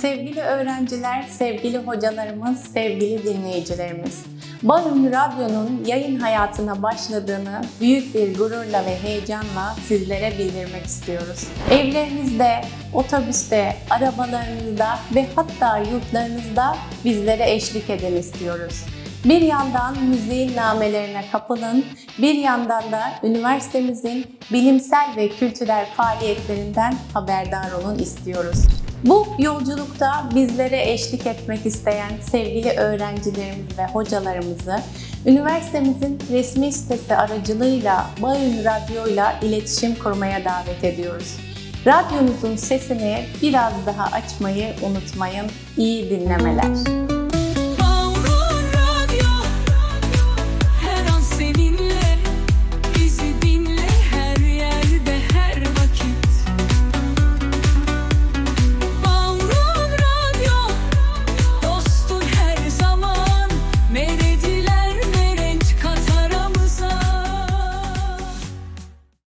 Sevgili öğrenciler, sevgili hocalarımız, sevgili dinleyicilerimiz. Bağım Radyo'nun yayın hayatına başladığını büyük bir gururla ve heyecanla sizlere bildirmek istiyoruz. Evlerinizde, otobüste, arabalarınızda ve hatta yurtlarınızda bizlere eşlik edin istiyoruz. Bir yandan müziğin namelerine kapılın, bir yandan da üniversitemizin bilimsel ve kültürel faaliyetlerinden haberdar olun istiyoruz. Bu yolculukta bizlere eşlik etmek isteyen sevgili öğrencilerimiz ve hocalarımızı üniversitemizin resmi sitesi aracılığıyla Bayın Radyo'yla iletişim kurmaya davet ediyoruz. Radyonuzun sesini biraz daha açmayı unutmayın. İyi dinlemeler.